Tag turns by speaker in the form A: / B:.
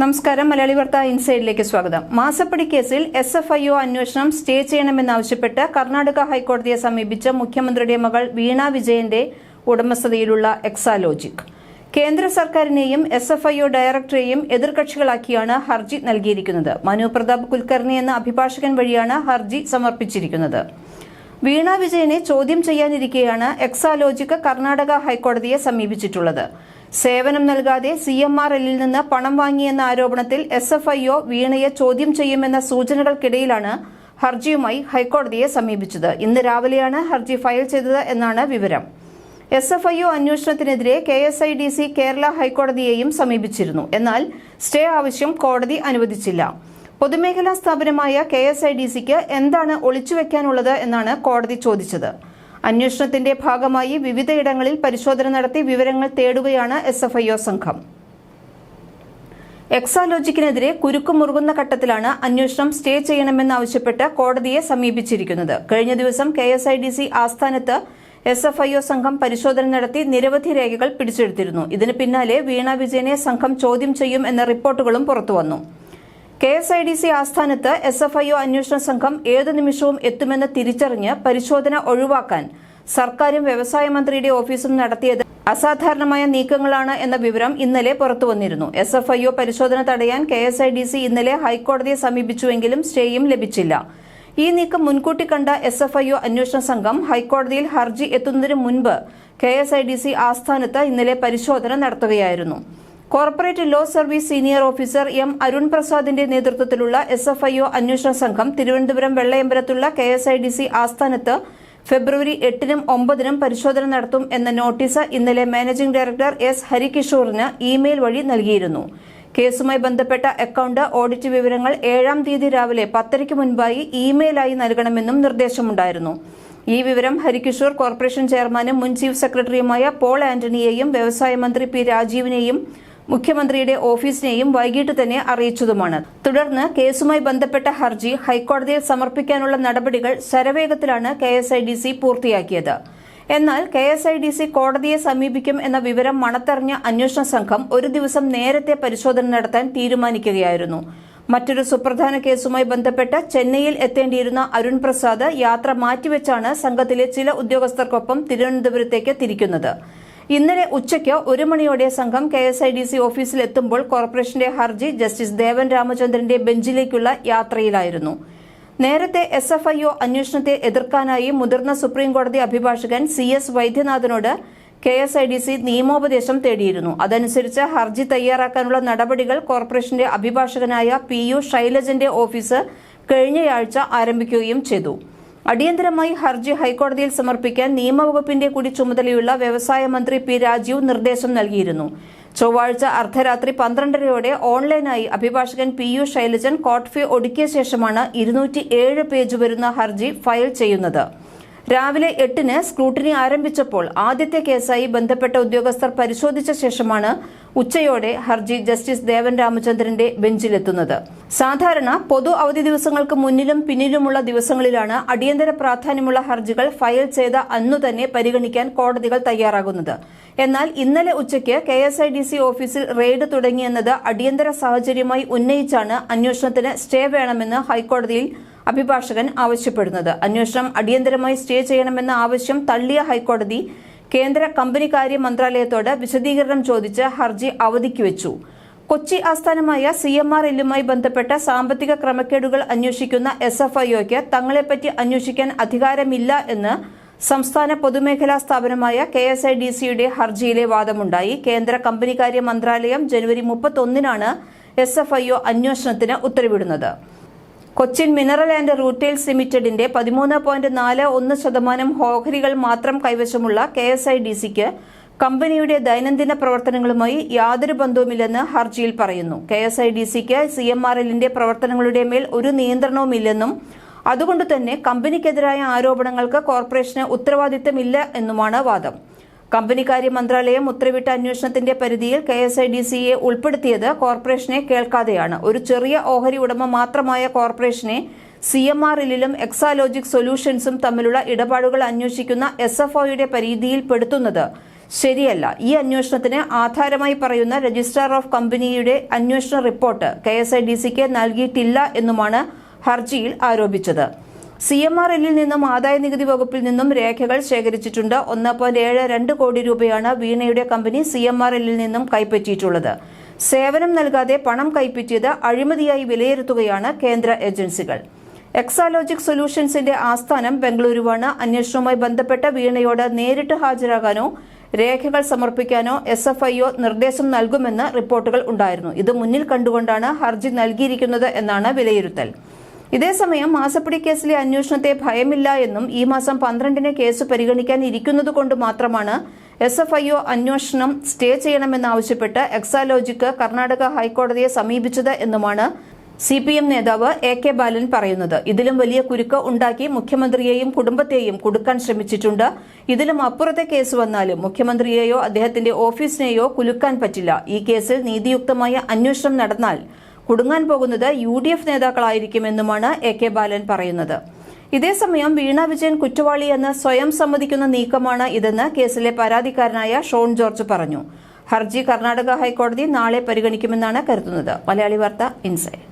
A: നമസ്കാരം. മലയാളി വാർത്ത ഇൻസൈഡിലേക്ക് സ്വാഗതം. മാസപ്പടി കേസിൽ എസ് എഫ് ഐ ഒ അന്വേഷണം സ്റ്റേ ചെയ്യണമെന്നാവശ്യപ്പെട്ട് കർണാടക ഹൈക്കോടതിയെ സമീപിച്ച മുഖ്യമന്ത്രിയുടെ മകൾ വീണ വിജയന്റെ ഉടമസ്ഥതയിലുള്ള എക്സാലോജിക്. കേന്ദ്ര സർക്കാരിനെയും എസ് എഫ് ഐ ഒ ഡയറക്ടറെയും എതിർകക്ഷികളാക്കിയാണ് ഹർജി നൽകിയിരിക്കുന്നത്. മനു പ്രതാപ് കുൽക്കർണി എന്ന അഭിഭാഷകൻ വഴിയാണ് ഹർജി സമർപ്പിച്ചിരിക്കുന്നത്. വീണ വിജയനെ ചോദ്യം ചെയ്യാനിരിക്കെയാണ് എക്സാലോജിക്ക് കർണാടക ഹൈക്കോടതിയെ സമീപിച്ചിട്ടുള്ളത്. സേവനം നൽകാതെ സി എം ആർ എല്ലിൽ നിന്ന് പണം വാങ്ങിയെന്ന ആരോപണത്തിൽ എസ് എഫ് ഐ ഒ വീണയെ ചോദ്യം ചെയ്യുമെന്ന സൂചനകൾക്കിടയിലാണ് ഹർജിയുമായി ഹൈക്കോടതിയെ സമീപിച്ചത്. ഇന്ന് രാവിലെയാണ് ഹർജി ഫയൽ ചെയ്തത് എന്നാണ് വിവരം. S F I O അന്വേഷണത്തിനെതിരെ K S I D C Kerala ഹൈക്കോടതിയെയും സമീപിച്ചിരുന്നു. എന്നാൽ സ്റ്റേ ആവശ്യം കോടതി അനുവദിച്ചില്ല. പൊതുമേഖലാ സ്ഥാപനമായ കെ എസ് ഐ ഡി സിക്ക് എന്താണ് ഒളിച്ചുവെക്കാനുള്ളത് എന്നാണ് കോടതി ചോദിച്ചത്. അന്വേഷണത്തിന്റെ ഭാഗമായി വിവിധയിടങ്ങളിൽ പരിശോധന നടത്തി വിവരങ്ങൾ തേടുകയാണ് എസ് എഫ് ഐ ഒ സംഘം. എക്സാലോജിക്കിനെതിരെ കുരുക്ക് മുറുകുന്ന ഘട്ടത്തിലാണ് അന്വേഷണം സ്റ്റേ ചെയ്യണമെന്നാവശ്യപ്പെട്ട് കോടതിയെ സമീപിച്ചിരിക്കുന്നത്. കഴിഞ്ഞ ദിവസം K S I D C ആസ്ഥാനത്ത് എസ് എഫ് ഐ ഒ സംഘം പരിശോധന നടത്തി നിരവധി രേഖകൾ പിടിച്ചെടുത്തിരുന്നു. ഇതിന് പിന്നാലെ വീണ വിജയനെ സംഘം ചോദ്യം ചെയ്യും എന്ന റിപ്പോർട്ടുകളും പുറത്തുവന്നു. K S I D C ആസ്ഥാനത്ത് എസ് എഫ് ഐ ഒ അന്വേഷണ സംഘം ഏതു നിമിഷവും എത്തുമെന്ന് തിരിച്ചറിഞ്ഞ് പരിശോധന ഒഴിവാക്കാൻ സർക്കാരും വ്യവസായ മന്ത്രിയുടെ ഓഫീസും നടത്തിയത് അസാധാരണമായ നീക്കങ്ങളാണ് എന്ന വിവരം ഇന്നലെ പുറത്തുവന്നിരുന്നു. എസ് എഫ് ഐ ഒ പരിശോധന തടയാൻ K S I D C ഇന്നലെ ഹൈക്കോടതിയെ സമീപിച്ചുവെങ്കിലും സ്റ്റേയും ലഭിച്ചില്ല. ഈ നീക്കം മുൻകൂട്ടി കണ്ട എസ് എഫ് ഐ ഒ അന്വേഷണ സംഘം ഹൈക്കോടതിയിൽ ഹർജി എത്തുന്നതിന് മുൻപ് K S I D C ആസ്ഥാനത്ത് ഇന്നലെ പരിശോധന നടത്തുകയായിരുന്നു. Corporate law service senior officer M Arun പ്രസാദിന്റെ നേതൃത്വത്തിലുള്ള എസ് എഫ് ഐ ഒ അന്വേഷണ സംഘം Thiruvananthapuram വെള്ളയമ്പലത്തുള്ള K S I D C ആസ്ഥാനത്ത് ഫെബ്രുവരി എട്ടിനും ഒമ്പതിനും പരിശോധന നടത്തും എന്ന നോട്ടീസ് ഇന്നലെ മാനേജിംഗ് ഡയറക്ടർ എസ് ഹരികിഷോറിന് ഇമെയിൽ വഴി നൽകിയിരുന്നു. കേസുമായി ബന്ധപ്പെട്ട അക്കൌണ്ട് ഓഡിറ്റ് വിവരങ്ങൾ ഏഴാം തീയതി രാവിലെ പത്തരയ്ക്ക് മുൻപായി ഇമെയിലായി നൽകണമെന്നും നിർദ്ദേശമുണ്ടായിരുന്നു. ഈ വിവരം ഹരികിഷോർ കോർപ്പറേഷൻ ചെയർമാനും മുൻ ചീഫ് സെക്രട്ടറിയുമായ പോൾ ആന്റണിയെയും വ്യവസായ മന്ത്രി പി രാജീവിനെയും മുഖ്യമന്ത്രിയുടെ ഓഫീസിനെയും വൈകിട്ട് തന്നെ അറിയിച്ചതുമാണ്. തുടർന്ന് കേസുമായി ബന്ധപ്പെട്ട ഹർജി ഹൈക്കോടതിയിൽ സമർപ്പിക്കാനുള്ള നടപടികൾ ശരവേഗത്തിലാണ് കെ പൂർത്തിയാക്കിയത്. എന്നാൽ K S I D C കോടതിയെ സമീപിക്കും എന്ന വിവരം മണത്തറിഞ്ഞ അന്വേഷണ സംഘം ഒരു ദിവസം നേരത്തെ പരിശോധന നടത്താൻ തീരുമാനിക്കുകയായിരുന്നു. മറ്റൊരു സുപ്രധാന കേസുമായി ബന്ധപ്പെട്ട് ചെന്നൈയിൽ എത്തേണ്ടിയിരുന്ന അരുൺ പ്രസാദ് യാത്ര മാറ്റിവെച്ചാണ് സംഘത്തിലെ ചില ഉദ്യോഗസ്ഥർക്കൊപ്പം തിരുവനന്തപുരത്തേക്ക് തിരിക്കുന്നത്. ഇന്നലെ ഉച്ചയ്ക്ക് ഒരു മണിയോടെ സംഘം K S I D C ഓഫീസിൽ എത്തുമ്പോൾ കോർപ്പറേഷന്റെ ഹർജി ജസ്റ്റിസ് ദേവൻ രാമചന്ദ്രന്റെ ബെഞ്ചിലേക്കുള്ള യാത്രയിലായിരുന്നു. നേരത്തെ എസ് എഫ് ഐ ഒ അന്വേഷണത്തെ എതിർക്കാനായി മുതിർന്ന സുപ്രീംകോടതി അഭിഭാഷകൻ C S വൈദ്യനാഥനോട് K S I D C നിയമോപദേശം തേടിയിരുന്നു. അതനുസരിച്ച് ഹർജി തയ്യാറാക്കാനുള്ള നടപടികൾ കോർപ്പറേഷന്റെ അഭിഭാഷകനായ പി യു ശൈലജന്റെ ഓഫീസ് കഴിഞ്ഞയാഴ്ച ആരംഭിക്കുകയും ചെയ്തു. അടിയന്തരമായി ഹർജി ഹൈക്കോടതിയിൽ സമർപ്പിക്കാൻ നിയമവകുപ്പിന്റെ കൂടി ചുമതലയുള്ള വ്യവസായ മന്ത്രി പി രാജീവ് നിർദ്ദേശം നൽകിയിരുന്നു. ചൊവ്വാഴ്ച അർദ്ധരാത്രി പന്ത്രണ്ടരയോടെ ഓൺലൈനായി അഭിഭാഷകൻ P U Shailajan court fee ഒടുക്കിയ ശേഷമാണ് ഇരുന്നൂറ്റി പേജ് വരുന്ന ഹർജി ഫയൽ ചെയ്യുന്നത്. രാവിലെ എട്ടിന് സ്ക്രൂട്ടിനി ആരംഭിച്ചപ്പോൾ ആദ്യത്തെ കേസായി ബന്ധപ്പെട്ട ഉദ്യോഗസ്ഥർ പരിശോധിച്ച ശേഷമാണ് ഉച്ചയോടെ ഹർജി ജസ്റ്റിസ് ദേവൻ രാമചന്ദ്രന്റെ ബെഞ്ചിലെത്തുന്നത്. സാധാരണ പൊതു അവധി ദിവസങ്ങൾക്ക് മുന്നിലും പിന്നിലുമുള്ള ദിവസങ്ങളിലാണ് അടിയന്തര പ്രാധാന്യമുള്ള ഹർജികൾ ഫയൽ ചെയ്ത അന്നു തന്നെ പരിഗണിക്കാൻ കോടതികൾ തയ്യാറാകുന്നത്. എന്നാൽ ഇന്നലെ ഉച്ചയ്ക്ക് K S I D C ഓഫീസിൽ റെയ്ഡ് തുടങ്ങിയെന്നത് അടിയന്തര സാഹചര്യമായി ഉന്നയിച്ചാണ് അന്വേഷണത്തിന് സ്റ്റേ വേണമെന്ന് ഹൈക്കോടതിയിൽ അഭിഭാഷകൻ ആവശ്യപ്പെടുന്നത്. അന്വേഷണം അടിയന്തരമായി സ്റ്റേ ചെയ്യണമെന്ന ആവശ്യം തള്ളിയ ഹൈക്കോടതി കേന്ദ്ര കമ്പനികാര്യ മന്ത്രാലയത്തോട് വിശദീകരണം ചോദിച്ച് ഹർജി അവധിക്ക് വെച്ചു. കൊച്ചി ആസ്ഥാനമായ സി എം ആർ എല്ലുമായി ബന്ധപ്പെട്ട സാമ്പത്തിക ക്രമക്കേടുകൾ അന്വേഷിക്കുന്ന എസ് എഫ് ഐഒക്ക് തങ്ങളെപ്പറ്റി അന്വേഷിക്കാൻ അധികാരമില്ല എന്ന് സംസ്ഥാന പൊതുമേഖലാ സ്ഥാപനമായ കെ എസ് ഐ ഡി സിയുടെ ഹർജിയിലെ വാദമുണ്ടായി. കേന്ദ്ര കമ്പനികാര്യ മന്ത്രാലയം ജനുവരി മുപ്പത്തൊന്നിനാണ് എസ് എഫ് ഐ ഒ അന്വേഷണത്തിന് ഉത്തരവിടുന്നത്. കൊച്ചിൻ മിനറൽ ആൻഡ് റൂട്ടെയിൽസ് ലിമിറ്റഡിന്റെ പതിമൂന്ന് പോയിന്റ് നാല് ഒന്ന് ശതമാനം ഓഹരികൾ മാത്രം കൈവശമുള്ള കെ എസ് ഐ ഡി സിക്ക് കമ്പനിയുടെ ദൈനംദിന പ്രവർത്തനങ്ങളുമായി യാതൊരു ബന്ധവുമില്ലെന്ന് ഹർജിയിൽ പറയുന്നു. കെ എസ് ഐ ഡി സിക്ക് സി എം ആർ എല്ലിന്റെ പ്രവർത്തനങ്ങളുടെ മേൽ ഒരു നിയന്ത്രണവുമില്ലെന്നും അതുകൊണ്ട് തന്നെ കമ്പനിക്കെതിരായ ആരോപണങ്ങൾക്ക് കോർപ്പറേഷന് ഉത്തരവാദിത്തമില്ല എന്നുമാണ് വാദം. കമ്പനികാര്യ മന്ത്രാലയം ഉത്തരവിട്ട അന്വേഷണത്തിന്റെ പരിധിയിൽ കെ എസ് ഐ ഡി സിയെ ഉൾപ്പെടുത്തിയത് കോർപ്പറേഷനെ കേൾക്കാതെയാണ്. ഒരു ചെറിയ ഓഹരി ഉടമ മാത്രമായ കോർപ്പറേഷനെ സി എം ആർ എല്ലിലും എക്സാലോജിക് സൊല്യൂഷൻസും തമ്മിലുള്ള ഇടപാടുകൾ അന്വേഷിക്കുന്ന എസ് എഫ് ഒയുടെ പരിധിയിൽ പെടുത്തുന്നത് ശരിയല്ല. ഈ അന്വേഷണത്തിന് ആധാരമായി പറയുന്ന രജിസ്ട്രാർ ഓഫ് കമ്പനിയുടെ അന്വേഷണ report K S I D സിക്ക് നൽകിയിട്ടില്ല എന്നുമാണ് ഹർജിയിൽ ആരോപിച്ചത്. സി എം ആർ എല്ലിൽ നിന്നും ആദായ നികുതി വകുപ്പിൽ നിന്നും രേഖകൾ ശേഖരിച്ചിട്ടുണ്ട്. ഒന്ന് പോയിന്റ് ഏഴ് രണ്ട് കോടി രൂപയാണ് വീണയുടെ കമ്പനി സി എം ആർ എല്ലിൽ നിന്നും കൈപ്പറ്റിയിട്ടുള്ളത്. സേവനം നൽകാതെ പണം കൈപ്പറ്റിയത് അഴിമതിയായി വിലയിരുത്തുകയാണ് കേന്ദ്ര ഏജൻസികൾ. എക്സാലോജിക് സൊല്യൂഷൻസിന്റെ ആസ്ഥാനം ബംഗളൂരുവാണ്. അന്വേഷണവുമായി ബന്ധപ്പെട്ട വീണയോട് നേരിട്ട് ഹാജരാകാനോ രേഖകൾ സമർപ്പിക്കാനോ എസ് എഫ് ഐ ഒ നിർദ്ദേശം നൽകുമെന്ന് റിപ്പോർട്ടുകൾ ഉണ്ടായിരുന്നു. ഇത് മുന്നിൽ കണ്ടുകൊണ്ടാണ് ഹർജി നൽകിയിരിക്കുന്നത് എന്നാണ് വിലയിരുത്തൽ. ഇതേസമയം മാസപ്പിടി കേസിലെ അന്വേഷണത്തെ ഭയമില്ല എന്നും ഈ മാസം പന്ത്രണ്ടിന് കേസ് പരിഗണിക്കാൻ ഇരിക്കുന്നതുകൊണ്ട് മാത്രമാണ് എസ് എഫ് ഐ ഒ അന്വേഷണം സ്റ്റേ ചെയ്യണമെന്നാവശ്യപ്പെട്ട് എക്സാലോജിക്ക് കർണാടക ഹൈക്കോടതിയെ സമീപിച്ചത് എന്നുമാണ് സി പി എം നേതാവ് എ കെ ബാലൻ പറയുന്നത്. ഇതിലും വലിയ കുരുക്ക് ഉണ്ടാക്കി മുഖ്യമന്ത്രിയെയും കുടുംബത്തെയും കുടുക്കാൻ ശ്രമിച്ചിട്ടുണ്ട്. ഇതിലും അപ്പുറത്തെ കേസ് വന്നാലും മുഖ്യമന്ത്രിയെയോ അദ്ദേഹത്തിന്റെ ഓഫീസിനെയോ കുലുക്കാൻ പറ്റില്ല. ഈ കേസിൽ നീതിയുക്തമായ അന്വേഷണം നടന്നാൽ കുടുങ്ങാൻ പോകുന്നത് യു ഡി എഫ് നേതാക്കളായിരിക്കുമെന്നുമാണ് എ കെ ബാലൻ പറയുന്നത്. ഇതേസമയം വീണ വിജയൻ കുറ്റവാളി കുറ്റവാളിയെന്ന് സ്വയം സമ്മതിക്കുന്ന നീക്കമാണ് ഇതെന്ന് കേസിലെ പരാതിക്കാരനായ ഷോൺ ജോർജ് പറഞ്ഞു. ഹർജി കർണാടക ഹൈക്കോടതി നാളെ പരിഗണിക്കുമെന്നാണ് കരുതുന്നത്. മലയാളി വാർത്ത ഇൻസൈഡ്